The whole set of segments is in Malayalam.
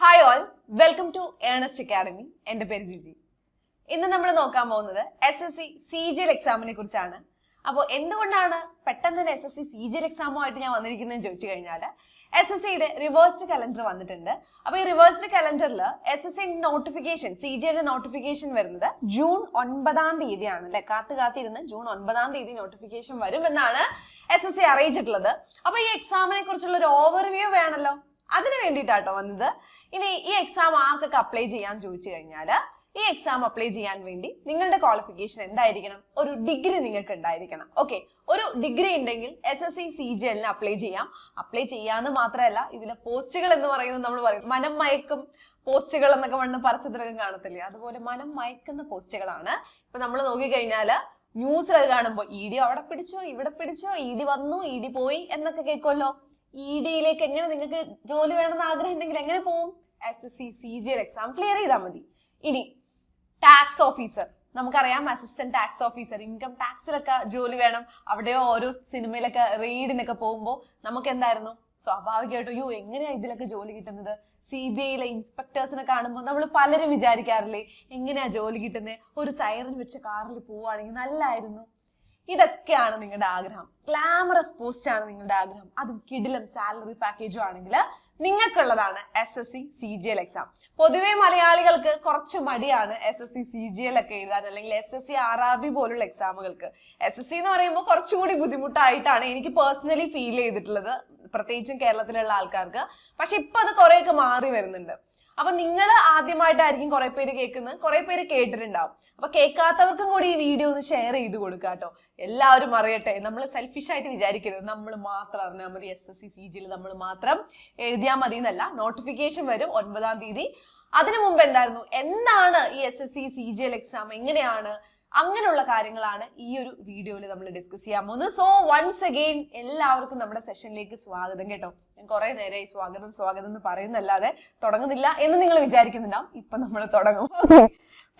Hi all welcome to Ernest academy എന്റെ പേര് ജിജി. ഇന്ന് നമ്മൾ നോക്കാൻ പോകുന്നത് S S C C G L എക്സാമിനെ കുറിച്ചാണ്. അപ്പോൾ എന്തുകൊണ്ടാണ് പെട്ടെന്ന് തന്നെ S S C C G L എക്സാമുമായിട്ട് ഞാൻ വന്നിരിക്കുന്നതെന്ന് ചോദിച്ചു കഴിഞ്ഞാൽ എസ് എസ് സിയുടെ റിവേഴ്സ്ഡ് കലണ്ടർ വന്നിട്ടുണ്ട്. അപ്പോൾ ഈ റിവേഴ്സ്ഡ് കലണ്ടറിൽ S S C notification C G എല്ലിന്റെ നോട്ടിഫിക്കേഷൻ വരുന്നത് ജൂൺ ഒൻപതാം തീയതിയാണ് അല്ലെ? കാത്ത് കാത്തിരുന്ന് ജൂൺ ഒൻപതാം തീയതി നോട്ടിഫിക്കേഷൻ വരും എന്നാണ് എസ് എസ് സി അറിയിച്ചിട്ടുള്ളത്. അപ്പോൾ ഈ എക്സാമിനെ കുറിച്ചുള്ള ഒരു ഓവർവ്യൂ വേണമല്ലോ അതിന് വേണ്ടിയിട്ടാട്ടോ വന്നത്. ഇനി ഈ എക്സാം ആർക്കൊക്കെ അപ്ലൈ ചെയ്യാൻ ചോദിച്ചു കഴിഞ്ഞാൽ ഈ എക്സാം അപ്ലൈ ചെയ്യാൻ വേണ്ടി നിങ്ങളുടെ ക്വാളിഫിക്കേഷൻ എന്തായിരിക്കണം? ഒരു ഡിഗ്രി നിങ്ങൾക്ക് ഉണ്ടായിരിക്കണം. ഓക്കെ ഒരു ഡിഗ്രി ഉണ്ടെങ്കിൽ S S C C G എല്ലിന് അപ്ലൈ ചെയ്യാം. അപ്ലൈ ചെയ്യാന്ന് മാത്രമല്ല ഇതിലെ പോസ്റ്റുകൾ എന്ന് പറയുന്നത് നമ്മൾ പറയും. മനം മയക്കും പോസ്റ്റുകൾ എന്നൊക്കെ പറഞ്ഞ പരസ്യത്തിലൊക്കെ കാണത്തില്ലേ? അതുപോലെ മനം മയക്കുന്ന പോസ്റ്റുകളാണ് ഇപ്പൊ നമ്മൾ നോക്കിക്കഴിഞ്ഞാൽ ന്യൂസിലൊക്കെ കാണുമ്പോൾ ഇ ഡി അവിടെ പിടിച്ചോ ഇവിടെ പിടിച്ചോ ഇ ഡി വന്നു ഇ ഡി പോയി എന്നൊക്കെ കേൾക്കുമല്ലോ ഇ ഡിയിലേക്ക് എങ്ങനെ നിങ്ങൾക്ക് ജോലി വേണമെന്ന് ആഗ്രഹം ഉണ്ടെങ്കിൽ എങ്ങനെ പോവും? S S C C G exam clear ചെയ്താൽ മതി. ഇനി ടാക്സ് ഓഫീസർ നമുക്കറിയാം അസിസ്റ്റന്റ് ടാക്സ് ഓഫീസർ ഇൻകം ടാക്സിലൊക്കെ ജോലി വേണം. അവിടെ ഓരോ സിനിമയിലൊക്കെ റെയ്ഡിനൊക്കെ പോകുമ്പോൾ നമുക്ക് എന്തായിരുന്നു സ്വാഭാവികമായിട്ടും അയ്യോ എങ്ങനെയാണ് ഇതിലൊക്കെ ജോലി കിട്ടുന്നത്? സി ബി ഐയിലെ ഇൻസ്പെക്ടേഴ്സിനെ കാണുമ്പോൾ നമ്മൾ പലരും വിചാരിക്കാറില്ലേ എങ്ങനെയാ ജോലി കിട്ടുന്നത് ഒരു സൈറൻ വെച്ച് കാറിൽ പോവുകയാണെങ്കിൽ നല്ലായിരുന്നു. ഇതൊക്കെയാണ് നിങ്ങളുടെ ആഗ്രഹം. ഗ്ലാമറസ് പോസ്റ്റ് ആണ് നിങ്ങളുടെ ആഗ്രഹം. അതും കിടിലം സാലറി പാക്കേജും ആണെങ്കിൽ നിങ്ങൾക്കുള്ളതാണ് S S C C G L exam പൊതുവെ മലയാളികൾക്ക് കുറച്ച് മടിയാണ് S S C C G L ഒക്കെ എഴുതാൻ അല്ലെങ്കിൽ S S C R R B പോലുള്ള എക്സാമുകൾക്ക് എസ് എസ് സി എന്ന് പറയുമ്പോൾ കുറച്ചുകൂടി ബുദ്ധിമുട്ടായിട്ടാണ് എനിക്ക് പേഴ്സണലി ഫീൽ ചെയ്തിട്ടുള്ളത് പ്രത്യേകിച്ചും കേരളത്തിലുള്ള ആൾക്കാർക്ക്. പക്ഷെ ഇപ്പൊ അത് കുറെയൊക്കെ മാറി വരുന്നുണ്ട്. അപ്പൊ നിങ്ങൾ ആദ്യമായിട്ടായിരിക്കും കുറെ പേര് കേൾക്കുന്നത്. കുറെ പേര് കേട്ടിട്ടുണ്ടാവും. അപ്പൊ കേൾക്കാത്തവർക്കും കൂടി ഈ വീഡിയോ ഒന്ന് ഷെയർ ചെയ്ത് കൊടുക്കുക കേട്ടോ എല്ലാവരും അറിയട്ടെ നമ്മൾ സെൽഫിഷ് ആയിട്ട് വിചാരിക്കരുത്. നമ്മൾ മാത്രം അറിഞ്ഞാൽ മതി. എസ് എസ് സി സി ജിയിൽ നമ്മൾ മാത്രം എഴുതിയാൽ മതി എന്നല്ല. നോട്ടിഫിക്കേഷൻ വരും ഒൻപതാം തീയതി. അതിനു മുമ്പ് എന്തായിരുന്നു? എന്താണ് ഈ S S C C G L exam എങ്ങനെയാണ്? അങ്ങനെയുള്ള കാര്യങ്ങളാണ് ഈ ഒരു വീഡിയോയിൽ നമ്മൾ ഡിസ്കസ് ചെയ്യാൻ പോകുന്നത്. സോ വൺസ് അഗെയിൻ എല്ലാവർക്കും നമ്മുടെ സെഷനിലേക്ക് സ്വാഗതം കേട്ടോ. ഞാൻ കുറെ നേരമായി സ്വാഗതം സ്വാഗതം എന്ന് പറയുന്നല്ലാതെ തുടങ്ങുന്നില്ല എന്ന് നിങ്ങൾ വിചാരിക്കുന്നുണ്ടാവും. ഇപ്പൊ നമ്മൾ തുടങ്ങും.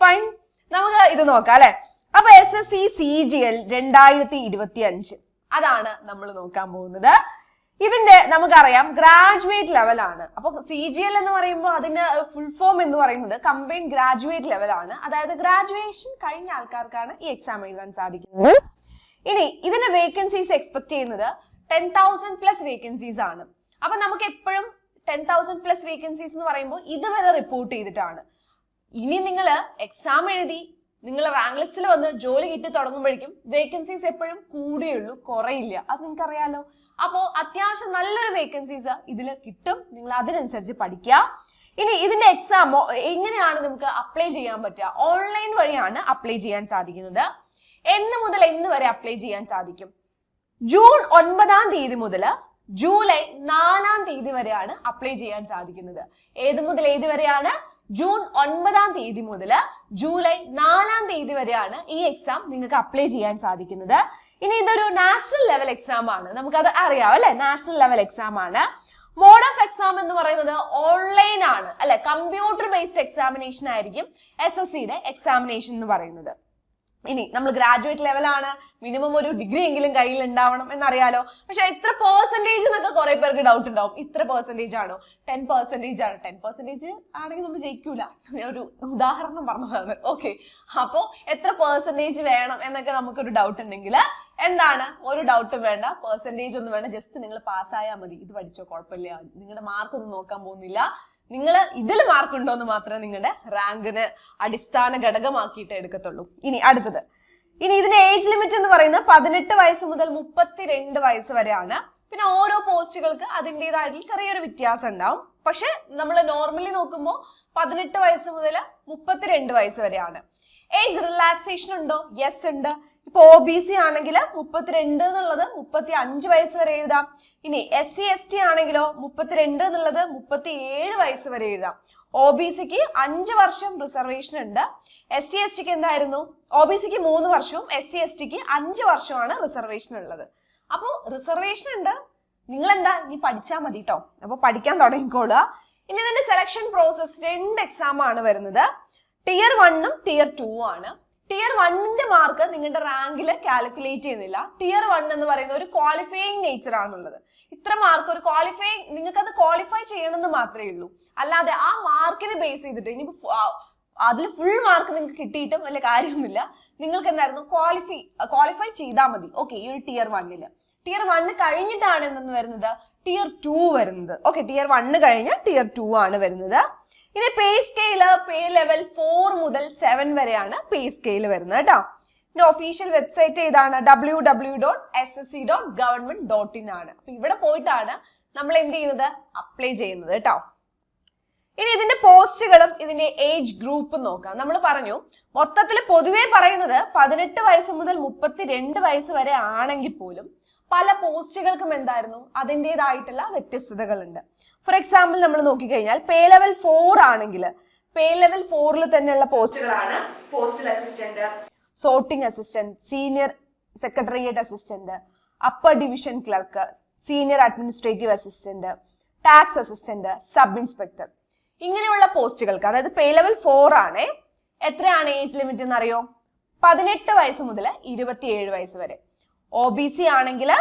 ഫൈൻ നമുക്ക് ഇത് നോക്കാം അല്ലെ? അപ്പൊ S S C C G L രണ്ടായിരത്തി ഇരുപത്തി അഞ്ച് അതാണ് നമ്മൾ നോക്കാൻ പോകുന്നത്. ഇതിന്റെ നമുക്കറിയാം ഗ്രാജുവേറ്റ് ലെവലാണ് അപ്പൊ സി ജി എൽ എന്ന് പറയുമ്പോൾ അതിന്റെ ഫുൾ ഫോം എന്ന് പറയുന്നത് കമ്പൈൻ ഗ്രാജുവേറ്റ് ലെവലാണ് അതായത് ഗ്രാജുവേഷൻ കഴിഞ്ഞ ആൾക്കാർക്കാണ് ഈ എക്സാം എഴുതാൻ സാധിക്കുന്നത്. ഇനി ഇതിന്റെ വേക്കൻസീസ് എക്സ്പെക്ട് ചെയ്യുന്നത് ടെൻ തൗസൻഡ് പ്ലസ് വേക്കൻസീസ് ആണ്. അപ്പൊ നമുക്ക് എപ്പോഴും ടെൻ തൗസൻഡ് പ്ലസ് വേക്കൻസീസ് എന്ന് പറയുമ്പോൾ ഇതുവരെ റിപ്പോർട്ട് ചെയ്തിട്ടാണ്. ഇനി നിങ്ങൾ എക്സാം എഴുതി നിങ്ങൾ റാങ്ക് ലിസ്റ്റിൽ വന്ന് ജോലി കിട്ടി തുടങ്ങുമ്പോഴേക്കും വേക്കൻസീസ് എപ്പോഴും കൂടിയുള്ളൂ കുറയില്ല. അത് നിങ്ങൾക്ക് അറിയാലോ അപ്പോൾ അത്യാവശ്യം നല്ലൊരു വേക്കൻസീസ് ഇതിൽ കിട്ടും. നിങ്ങൾ അതിനനുസരിച്ച് പഠിക്കുക. ഇനി ഇതിന്റെ എക്സാം എങ്ങനെയാണ് നമുക്ക് അപ്ലൈ ചെയ്യാൻ പറ്റുക? ഓൺലൈൻ വഴിയാണ് അപ്ലൈ ചെയ്യാൻ സാധിക്കുന്നത്. എന്ന് മുതൽ എന്ന് വരെ അപ്ലൈ ചെയ്യാൻ സാധിക്കും. ജൂൺ ഒൻപതാം തീയതി മുതൽ ജൂലൈ നാലാം തീയതി വരെയാണ് അപ്ലൈ ചെയ്യാൻ സാധിക്കുന്നത്. ഏത് മുതൽ ഏത് വരെയാണ്? ജൂൺ ഒൻപതാം തീയതി മുതൽ ജൂലൈ നാലാം തീയതി വരെയാണ് ഈ എക്സാം നിങ്ങൾക്ക് അപ്ലൈ ചെയ്യാൻ സാധിക്കുന്നത്. ഇനി ഇതൊരു നാഷണൽ ലെവൽ എക്സാം ആണ്. നമുക്കത് അറിയാം അല്ലെ? നാഷണൽ ലെവൽ എക്സാം ആണ്. മോഡ് ഓഫ് എക്സാം എന്ന് പറയുന്നത് ഓൺലൈൻ ആണ്. അല്ലെ? കമ്പ്യൂട്ടർ ബേസ്ഡ് എക്സാമിനേഷൻ ആയിരിക്കും എസ് എസ് സിയുടെ എക്സാമിനേഷൻ എന്ന് പറയുന്നത്. ഇനി നമ്മൾ ഗ്രാജുവേറ്റ് ലെവലാണ് മിനിമം ഒരു ഡിഗ്രി എങ്കിലും കയ്യിൽ ഉണ്ടാവണം എന്നറിയാലോ. പക്ഷെ എത്ര പെർസെന്റേജ് എന്നൊക്കെ കുറെ പേർക്ക് ഡൗട്ട് ഉണ്ടാവും. ഇത്ര പെർസെന്റേജ് ആണോ? ടെൻ പെർസെന്റേജ് ആണോ? ടെൻ പെർസെന്റേജ് ആണെങ്കിൽ നമ്മൾ ജയിക്കൂല. ഒരു ഉദാഹരണം പറഞ്ഞതാണ്. ഓക്കെ അപ്പോ എത്ര പെർസെന്റേജ് വേണം എന്നൊക്കെ നമുക്കൊരു ഡൗട്ട് ഉണ്ടെങ്കിൽ എന്താണ്? ഒരു ഡൗട്ടും വേണ്ട. പെർസെന്റേജ് ഒന്നും വേണ്ട. ജസ്റ്റ് നിങ്ങൾ പാസ്സായാൽ മതി. ഇത് പഠിച്ചോ കുഴപ്പമില്ല. നിങ്ങളുടെ മാർക്ക് ഒന്നും നോക്കാൻ പോകുന്നില്ല. നിങ്ങൾ ഇതിൽ മാർക്ക് ഉണ്ടോ എന്ന് മാത്രമേ നിങ്ങളുടെ റാങ്കിന് അടിസ്ഥാന ഘടകമാക്കിയിട്ട് എടുക്കത്തുള്ളൂ. ഇനി അടുത്തത്. ഇനി ഇതിന്റെ ഏജ് ലിമിറ്റ് എന്ന് പറയുന്നത് പതിനെട്ട് വയസ്സ് മുതൽ മുപ്പത്തിരണ്ട് വയസ്സ് വരെയാണ്. പിന്നെ ഓരോ പോസ്റ്റുകൾക്ക് അതിന്റെതായിട്ടുള്ള ചെറിയൊരു വ്യത്യാസം ഉണ്ടാവും. പക്ഷെ നമ്മൾ നോർമലി നോക്കുമ്പോൾ പതിനെട്ട് വയസ്സ് മുതൽ മുപ്പത്തിരണ്ട് വയസ്സ് വരെയാണ്. ഏജ് റിലാക്സേഷൻ ഉണ്ടോ? യെസ് ഉണ്ട്. ഇപ്പൊ ഒ ബി സി ആണെങ്കിൽ മുപ്പത്തിരണ്ട് എന്നുള്ളത് മുപ്പത്തി അഞ്ച് വയസ്സ് വരെ എഴുതാം. ഇനി എസ് സി എസ് ടി ആണെങ്കിലോ മുപ്പത്തിരണ്ട് എന്നുള്ളത് മുപ്പത്തി ഏഴ് വയസ്സ് വരെ എഴുതാം. ഒ ബി സിക്ക് അഞ്ച് വർഷം റിസർവേഷൻ ഉണ്ട്. എസ് സി എസ് ടിക്ക് എന്തായിരുന്നു? ഒ ബി സിക്ക് മൂന്ന് വർഷവും എസ് സി എസ് ടിക്ക് അഞ്ച് വർഷമാണ് റിസർവേഷൻ ഉള്ളത്. അപ്പോൾ റിസർവേഷൻ ഉണ്ട്. നിങ്ങൾ എന്താ ഇനി പഠിച്ചാൽ മതി കേട്ടോ അപ്പോൾ പഠിക്കാൻ തുടങ്ങിക്കോളുക. ഇനി ഇതിന്റെ സെലക്ഷൻ പ്രോസസ് രണ്ട് എക്സാം ആണ് വരുന്നത്. ടിയർ വണ്ണും ടിയർ ടു ആണ്. ടിയർ വണ്ണിന്റെ മാർക്ക് നിങ്ങളുടെ റാങ്കിൽ കാൽക്കുലേറ്റ് ചെയ്യുന്നില്ല. ടിയർ വൺ എന്ന് പറയുന്ന ഒരു ക്വാളിഫയിങ് നേച്ചർ ആണുള്ളത്. ഇത്ര മാർക്ക് ഒരു ക്വാളിഫയിങ് നിങ്ങൾക്ക് അത് ക്വാളിഫൈ ചെയ്യണമെന്ന് മാത്രമേ ഉള്ളൂ. അല്ലാതെ ആ മാർക്കിനെ ബേസ് ചെയ്തിട്ട് ഇനി അതിൽ ഫുൾ മാർക്ക് നിങ്ങൾക്ക് കിട്ടിയിട്ടും വലിയ കാര്യമൊന്നുമില്ല. നിങ്ങൾക്ക് എന്തായിരുന്നു? ക്വാളിഫൈ ക്വാളിഫൈ ചെയ്താൽ മതി. ഓക്കെ ഈ ഒരു ടിയർ വണ്ണിൽ ടിയർ വണ്ണ് കഴിഞ്ഞിട്ടാണ് എന്തെന്ന് വരുന്നത്? ടിയർ ടു വരുന്നത്. ഓക്കെ ടിയർ വണ്ണ് കഴിഞ്ഞാൽ ടിയർ ടു ആണ് വരുന്നത്. ഇനി pay scale pay level four മുതൽ സെവൻ വരെയാണ് പേ സ്കെയിൽ വരുന്നത് കേട്ടോ. ഇതിന്റെ ഒഫീഷ്യൽ വെബ്സൈറ്റ് ഏതാണ്? W W dot S S C dot government dot in ആണ്. അപ്പൊ ഇവിടെ പോയിട്ടാണ് നമ്മൾ എന്ത് ചെയ്യുന്നത്? അപ്ലൈ ചെയ്യുന്നത് കേട്ടോ. ഇനി ഇതിന്റെ പോസ്റ്റുകളും ഇതിന്റെ ഏജ് ഗ്രൂപ്പും നോക്കാം. നമ്മൾ പറഞ്ഞു മൊത്തത്തിൽ പൊതുവേ പറയുന്നത് പതിനെട്ട് വയസ്സ് മുതൽ മുപ്പത്തിരണ്ട് വയസ്സ് വരെ ആണെങ്കിൽ പോലും പല പോസ്റ്റുകൾക്കും എന്തായിരുന്നു? അതിന്റെതായിട്ടുള്ള വ്യത്യസ്തതകളുണ്ട്. ഫോർ എക്സാമ്പിൾ നമ്മൾ നോക്കിക്കഴിഞ്ഞാൽ പേ ലെവൽ ഫോർ ആണെങ്കിൽ പേ ലെവൽ ഫോറിൽ തന്നെയുള്ള പോസ്റ്റുകളാണ് postal assistant sorting assistant senior secretariat assistant upper division clerk senior administrative assistant tax assistant sub inspector ഇങ്ങനെയുള്ള പോസ്റ്റുകൾക്ക് അതായത് പേ ലെവൽ ഫോർ ആണ് എത്രയാണ് ഏജ് ലിമിറ്റ് എന്നറിയോ പതിനെട്ട് വയസ്സ് മുതൽ ഇരുപത്തിയേഴ് വയസ്സ് വരെ. ഒ ബി സി ആണെങ്കിൽ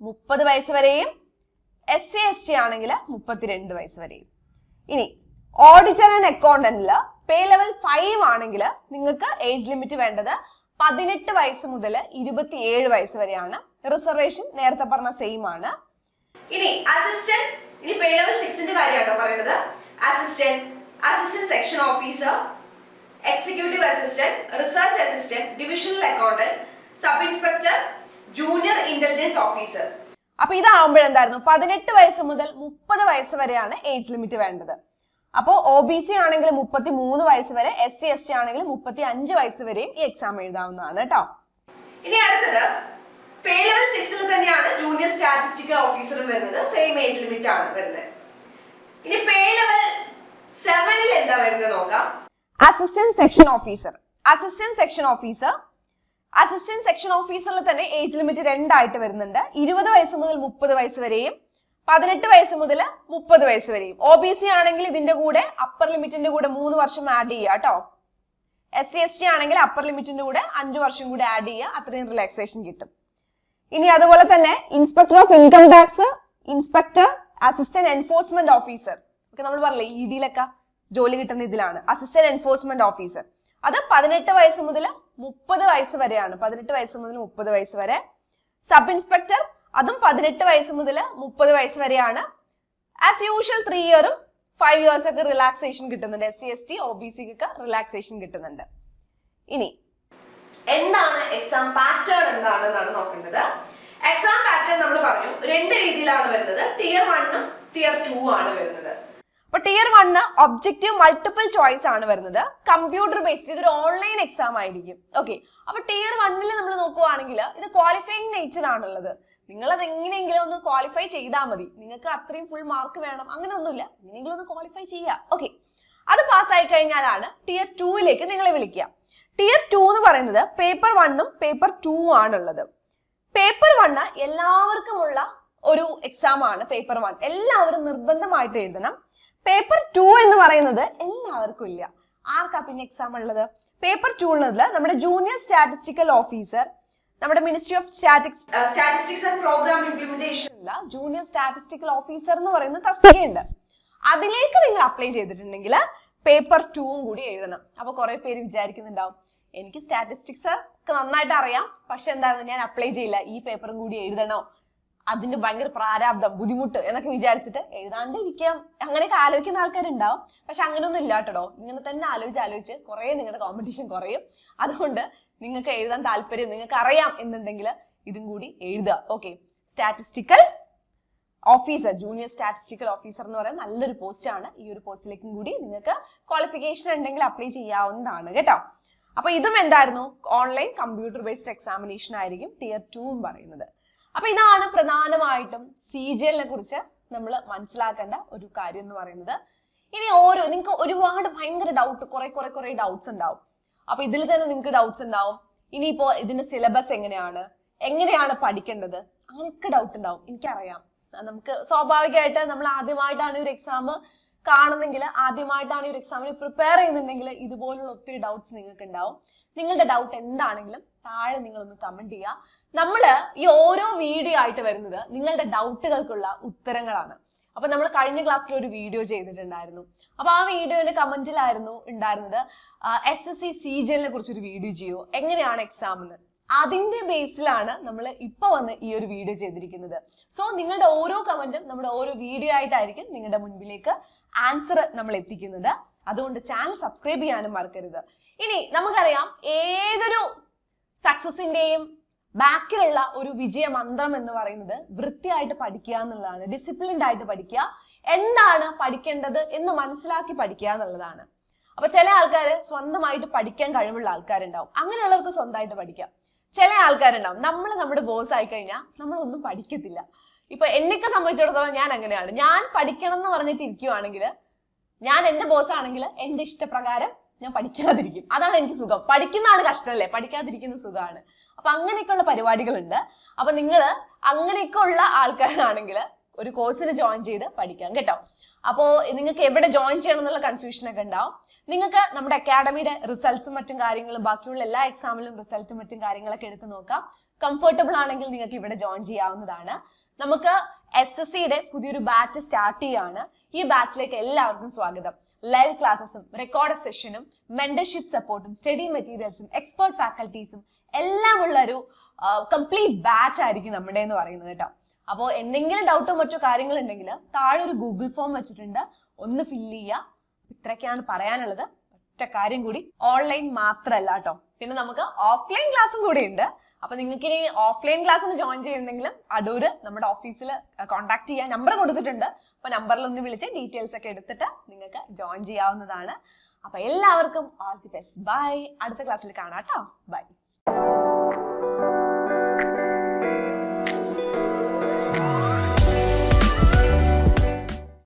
മുപ്പത് വയസ്സ് വരെയും എസ് സി എസ് ടി ആണെങ്കിൽ മുപ്പത്തിരണ്ട് വയസ്സ് വരെയും. ഇനി ഓഡിറ്റർ ആൻഡ് അക്കൗണ്ടന്റിൽ പേ ലെവൽ ഫൈവ് ആണെങ്കിൽ നിങ്ങൾക്ക് ഏജ് ലിമിറ്റ് വേണ്ടത് പതിനെട്ട് വയസ്സ് മുതൽ ഇരുപത്തിയേഴ് വയസ്സ് വരെയാണ്. റിസർവേഷൻ നേരത്തെ പറഞ്ഞ സെയിം ആണ്. ഇനി അസിസ്റ്റന്റ് ഇനി പേ ലെവൽ സിക്സിന്റെ കാര്യമാട്ടോ പറയുന്നത് assistant assistant section officer executive assistant research assistant divisional accountant sub inspector junior intelligence officer അപ്പൊ ഇതാവുമ്പോഴെന്തായിരുന്നു പതിനെട്ട് വയസ്സ് മുതൽ മുപ്പത് വയസ്സ് വരെയാണ് ഏജ് ലിമിറ്റ് വേണ്ടത്. അപ്പോൾ ഒ ബി സി ആണെങ്കിൽ മുപ്പത്തി മൂന്ന് വയസ്സ് വരെ എസ് സി എസ് ടി ആണെങ്കിൽ മുപ്പത്തി അഞ്ച് വയസ്സ് വരെയും ഈ എക്സാം എഴുതാവുന്നതാണ് കേട്ടോ ഇനി അടുത്തത് പേ ലെവൽ സിക്സിൽ തന്നെയാണ് ജൂനിയർ സ്റ്റാറ്റിസ്റ്റിക്കൽ ഓഫീസറും വരുന്നത്. സെയിം ഏജ് ലിമിറ്റ് ആണ് വരുന്നത്. ഇനി പേ ലെവൽ സെവനിൽ എന്താ വരുന്നത് നോക്കാം. Assistant section officer assistant section officer assistant section ഓഫീസറിൽ തന്നെ ഏജ് ലിമിറ്റ് രണ്ടായിട്ട് വരുന്നുണ്ട്. ഇരുപത് വയസ്സ് മുതൽ മുപ്പത് വയസ്സ് വരെയും പതിനെട്ട് വയസ്സ് മുതൽ മുപ്പത് വയസ്സ് വരെയും. ഒ ബി സി ആണെങ്കിൽ ഇതിന്റെ കൂടെ അപ്പർ ലിമിറ്റിന്റെ കൂടെ മൂന്ന് വർഷം ആഡ് ചെയ്യുക കേട്ടോ എസ് സി എസ് ടി ആണെങ്കിൽ അപ്പർ ലിമിറ്റിന്റെ കൂടെ അഞ്ച് വർഷം കൂടെ ആഡ് ചെയ്യുക അത്രയും റിലാക്സേഷൻ കിട്ടും. ഇനി അതുപോലെ തന്നെ inspector of income tax inspector assistant enforcement officer ഒക്കെ നമ്മൾ പറഞ്ഞില്ലേ ഇ ഡിയിലൊക്കെ ജോലി കിട്ടുന്ന ഇതിലാണ്. അസിസ്റ്റന്റ് എൻഫോഴ്സ്മെന്റ് ഓഫീസർ അത് പതിനെട്ട് വയസ്സ് മുതൽ മുപ്പത് വയസ്സ് വരെയാണ്. പതിനെട്ട് വയസ്സ് മുതൽ മുപ്പത് വയസ്സ് വരെ. സബ് ഇൻസ്പെക്ടർ അതും പതിനെട്ട് വയസ്സ് മുതൽ മുപ്പത് വയസ്സ് വരെയാണ്. ആസ് യൂഷ്വൽ ത്രീ ഇയറും ഫൈവ് ഇയേഴ്സ് ഒക്കെ റിലാക്സേഷൻ കിട്ടുന്നുണ്ട്. S C S T O B സിക്ക് റിലാക്സേഷൻ കിട്ടുന്നുണ്ട്. ഇനി എന്താണ് എക്സാം പാറ്റേൺ എന്താണ് എന്നാണ് നോക്കേണ്ടത്. എക്സാം പാറ്റേൺ നമ്മൾ പറഞ്ഞു. രണ്ട് രീതിയിലാണ് വരുന്നത്. ടിയർ വണ്ണും ടിയർ ടു ആണ് വരുന്നത്. അപ്പൊ tier one objective multiple choice ആണ് വരുന്നത്. കമ്പ്യൂട്ടർ ബേസ്ഡ് ഇതൊരു ഓൺലൈൻ എക്സാം ആയിരിക്കും. ഓക്കെ അപ്പൊ ടിയർ വണ്ണിൽ നമ്മൾ നോക്കുവാണെങ്കിൽ ഇത് ക്വാളിഫൈങ് നേച്ചർ ആണുള്ളത്. നിങ്ങൾ അത് എങ്ങനെയെങ്കിലും ഒന്ന് ക്വാളിഫൈ ചെയ്താൽ മതി. നിങ്ങൾക്ക് അത്രയും ഫുൾ മാർക്ക് വേണം. അങ്ങനെ ഒന്നുമില്ല എങ്ങനെയെങ്കിലും ഒന്ന് ക്വാളിഫൈ ചെയ്യുക ഓക്കെ അത് പാസ്സായി കഴിഞ്ഞാലാണ് ടിയർ ടൂയിലേക്ക് നിങ്ങളെ വിളിക്കുക. ടിയർ ടു എന്ന് പറയുന്നത് പേപ്പർ വണ്ണും പേപ്പർ ടു ആണുള്ളത്. പേപ്പർ വണ്ണ് എല്ലാവർക്കുമുള്ള ഒരു എക്സാം ആണ് പേപ്പർ വൺ എല്ലാവരും നിർബന്ധമായിട്ട് എഴുതണം. പേപ്പർ ടു എന്ന് പറയുന്നത് എല്ലാവർക്കും ഇല്ല. ആർക്കാ പിന്നെ എക്സാം ഉള്ളത്? പേപ്പർ ടു ഉള്ളത് നമ്മുടെ ജൂനിയർ സ്റ്റാറ്റിസ്റ്റിക്കൽ ഓഫീസർ നമ്മുടെ ministry of statics statistics and programme implementation junior statistical officer എന്ന് പറയുന്ന തസ്തികയുണ്ട്. അതിലേക്ക് നിങ്ങൾ അപ്ലൈ ചെയ്തിട്ടുണ്ടെങ്കിൽ പേപ്പർ ടൂവും കൂടി എഴുതണം. അപ്പൊ കുറെ പേര് വിചാരിക്കുന്നുണ്ടാവും എനിക്ക് സ്റ്റാറ്റിസ്റ്റിക്സ് ഒക്കെ നന്നായിട്ട് അറിയാം പക്ഷെ എന്താണ് ഞാൻ അപ്ലൈ ചെയ്യില്ല. ഈ പേപ്പറും കൂടി എഴുതണോ? അതിന്റെ ഭയങ്കര പ്രാരാബ്ദം ബുദ്ധിമുട്ട് എന്നൊക്കെ വിചാരിച്ചിട്ട് എഴുതാണ്ട് ഇരിക്കാം അങ്ങനെയൊക്കെ ആലോചിക്കുന്ന ആൾക്കാരുണ്ടാവും. പക്ഷെ അങ്ങനെയൊന്നും ഇല്ലാട്ടോ ഇങ്ങനെ തന്നെ ആലോചിച്ച് ആലോചിച്ച് കുറെ നിങ്ങളുടെ കോമ്പറ്റീഷൻ കുറയും. അതുകൊണ്ട് നിങ്ങൾക്ക് എഴുതാൻ താല്പര്യം നിങ്ങൾക്ക് അറിയാം എന്നുണ്ടെങ്കിൽ ഇതും കൂടി എഴുതുക. Okay statistical officer junior statistical officer എന്ന് പറയുന്ന നല്ലൊരു പോസ്റ്റ് ആണ്. ഈ ഒരു പോസ്റ്റിലേക്കും കൂടി നിങ്ങൾക്ക് ക്വാളിഫിക്കേഷൻ ഉണ്ടെങ്കിൽ അപ്ലൈ ചെയ്യാവുന്നതാണ് കേട്ടോ. അപ്പൊ ഇതും എന്തായിരുന്നു? ഓൺലൈൻ കമ്പ്യൂട്ടർ ബേസ്ഡ് എക്സാമിനേഷൻ ആയിരിക്കും ടിയർ ടൂവും പറയുന്നത്. അപ്പൊ ഇതാണ് പ്രധാനമായിട്ടും സി ജി എല്ലിനെ കുറിച്ച് നമ്മൾ മനസ്സിലാക്കേണ്ട ഒരു കാര്യം എന്ന് പറയുന്നത്. ഇനി ഓരോ നിങ്ങൾക്ക് ഒരുപാട് ഭയങ്കര ഡൗട്ട് കുറെ കുറെ കുറെ ഡൗട്ട്സ് ഉണ്ടാവും. അപ്പൊ ഇതിൽ തന്നെ നിങ്ങൾക്ക് ഡൗട്ട്സ് ഉണ്ടാവും. ഇനിയിപ്പോ ഇതിന്റെ സിലബസ് എങ്ങനെയാണ്? എങ്ങനെയാണ് പഠിക്കേണ്ടത്? അങ്ങനെയൊക്കെ ഡൗട്ട് ഉണ്ടാവും. എനിക്കറിയാം. നമുക്ക് സ്വാഭാവികമായിട്ട് നമ്മൾ ആദ്യമായിട്ടാണ് ഒരു എക്സാം കാണുന്നെങ്കിൽ ആദ്യമായിട്ടാണ് ഈ ഒരു എക്സാമിന് പ്രിപ്പയർ ചെയ്യുന്നുണ്ടെങ്കിൽ ഇതുപോലുള്ള ഒത്തിരി ഡൗട്ട്സ് നിങ്ങൾക്ക് ഉണ്ടാവും നിങ്ങളുടെ ഡൗട്ട് എന്താണെങ്കിലും താഴെ നിങ്ങളൊന്ന് കമന്റ് ചെയ്യുക നമ്മൾ ഈ ഓരോ വീഡിയോ ആയിട്ട് വരുന്നത് നിങ്ങളുടെ ഡൗട്ടുകൾക്കുള്ള ഉത്തരങ്ങളാണ്. അപ്പൊ നമ്മൾ കഴിഞ്ഞ ക്ലാസ്സിൽ ഒരു വീഡിയോ ചെയ്തിട്ടുണ്ടായിരുന്നു. അപ്പൊ ആ വീഡിയോയുടെ കമന്റിലായിരുന്നു ഉണ്ടായിരുന്നത് എസ് എസ് സി സി ജിഎലിനെ കുറിച്ച് ഒരു വീഡിയോ ചെയ്യോ? എങ്ങനെയാണ് എക്സാം എന്ന് അതിന്റെ ബേസിലാണ് നമ്മൾ ഇപ്പൊ വന്ന് ഈ ഒരു വീഡിയോ ചെയ്തിരിക്കുന്നത്. സോ നിങ്ങളുടെ ഓരോ കമന്റും നമ്മുടെ ഓരോ വീഡിയോ ആയിട്ടായിരിക്കും നിങ്ങളുടെ മുൻപിലേക്ക് ആൻസർ നമ്മൾ എത്തിക്കുന്നത്. അതുകൊണ്ട് ചാനൽ സബ്സ്ക്രൈബ് ചെയ്യാനും മറക്കരുത്. ഇനി നമുക്കറിയാം ഏതൊരു സക്സസിന്റെയും ബാക്കിലുള്ള ഒരു വിജയ മന്ത്രം എന്ന് പറയുന്നത് വൃത്തിയായിട്ട് പഠിക്കുക എന്നുള്ളതാണ് ഡിസിപ്ലിൻഡ് ആയിട്ട് പഠിക്കുക എന്താണ് പഠിക്കേണ്ടത് എന്ന് മനസ്സിലാക്കി പഠിക്കുക എന്നുള്ളതാണ്. അപ്പൊ ചില ആൾക്കാർ സ്വന്തമായിട്ട് പഠിക്കാൻ കഴിവുള്ള ആൾക്കാരുണ്ടാവും. അങ്ങനെയുള്ളവർക്ക് സ്വന്തമായിട്ട് പഠിക്കാം. ചില ആൾക്കാരുണ്ടാവും. നമ്മൾ നമ്മുടെ ബോസ് ആയി കഴിഞ്ഞാൽ നമ്മളൊന്നും പഠിക്കത്തില്ല. ഇപ്പൊ എന്നെയൊക്കെ സംബന്ധിച്ചിടത്തോളം ഞാൻ അങ്ങനെയാണ്. ഞാൻ പഠിക്കണം എന്ന് പറഞ്ഞിട്ട് ഇരിക്കുവാണെങ്കിൽ ഞാൻ എന്റെ ബോസ് ആണെങ്കിൽ എന്റെ ഇഷ്ടപ്രകാരം ഞാൻ പഠിക്കാതിരിക്കും. അതാണ് എനിക്ക് സുഖം. പഠിക്കുന്നതാണ് കഷ്ടമല്ലേ? പഠിക്കാതിരിക്കുന്ന സുഖമാണ്. അപ്പൊ അങ്ങനെയൊക്കെയുള്ള പരിപാടികളുണ്ട്. അപ്പൊ നിങ്ങൾ അങ്ങനെയൊക്കെ ഉള്ള ആൾക്കാരാണെങ്കിൽ ഒരു കോഴ്സിന് ജോയിൻ ചെയ്ത് പഠിക്കാം കേട്ടോ. അപ്പോ നിങ്ങൾക്ക് എവിടെ ജോയിൻ ചെയ്യണം എന്നുള്ള കൺഫ്യൂഷൻ ഒക്കെ ഉണ്ടാവും. നിങ്ങൾക്ക് നമ്മുടെ അക്കാഡമിയുടെ റിസൾട്ട്സും മറ്റും കാര്യങ്ങളും ബാക്കിയുള്ള എല്ലാ എക്സാമിലും റിസൾട്ടും മറ്റും കാര്യങ്ങളൊക്കെ എടുത്ത് നോക്കാം. കംഫർട്ടബിൾ ആണെങ്കിൽ നിങ്ങൾക്ക് ഇവിടെ ജോയിൻ ചെയ്യാവുന്നതാണ്. നമുക്ക് എസ് എസ് സിയുടെ പുതിയൊരു ബാച്ച് സ്റ്റാർട്ട് ചെയ്യാണ്. ഈ ബാച്ചിലേക്ക് എല്ലാവർക്കും സ്വാഗതം. ലൈവ് ക്ലാസ്സസും റെക്കോർഡ് സെഷനും മെന്റർഷിപ്പ് സപ്പോർട്ടും സ്റ്റഡി മെറ്റീരിയൽസും എക്സ്പേർട്ട് ഫാക്കൽറ്റീസും എല്ലാം ഉള്ള ഒരു കംപ്ലീറ്റ് ബാച്ച് ആയിരിക്കും നമ്മുടെ എന്ന് പറയുന്നത് കേട്ടോ. അപ്പോൾ എന്തെങ്കിലും ഡൗട്ടോ മറ്റോ കാര്യങ്ങളുണ്ടെങ്കിൽ താഴെ ഒരു ഗൂഗിൾ ഫോം വെച്ചിട്ടുണ്ട്. ഒന്ന് ഫില്ല് ചെയ്യുക ഇത്രയൊക്കെയാണ് പറയാനുള്ളത്. ഒറ്റ കാര്യം കൂടി. ഓൺലൈൻ മാത്രമല്ല കേട്ടോ പിന്നെ നമുക്ക് ഓഫ്ലൈൻ ക്ലാസ്സും കൂടി ഉണ്ട് അപ്പൊ നിങ്ങൾക്ക് ഇനി ഓഫ്ലൈൻ ക്ലാസ്സിന് ജോയിൻ ചെയ്യണമെങ്കിലും അടൂര് നമ്മുടെ ഓഫീസിൽ കോൺടാക്ട് ചെയ്യാൻ നമ്പർ കൊടുത്തിട്ടുണ്ട്. അപ്പൊ നമ്പറിൽ ഒന്ന് വിളിച്ച് ഡീറ്റെയിൽസ് ഒക്കെ എടുത്തിട്ട് നിങ്ങൾക്ക് ജോയിൻ ചെയ്യാവുന്നതാണ്. അപ്പൊ എല്ലാവർക്കും ഓൾ ദി ബെസ്റ്റ് ബൈ അടുത്ത ക്ലാസ്സിൽ കാണാം കേട്ടോ ബൈ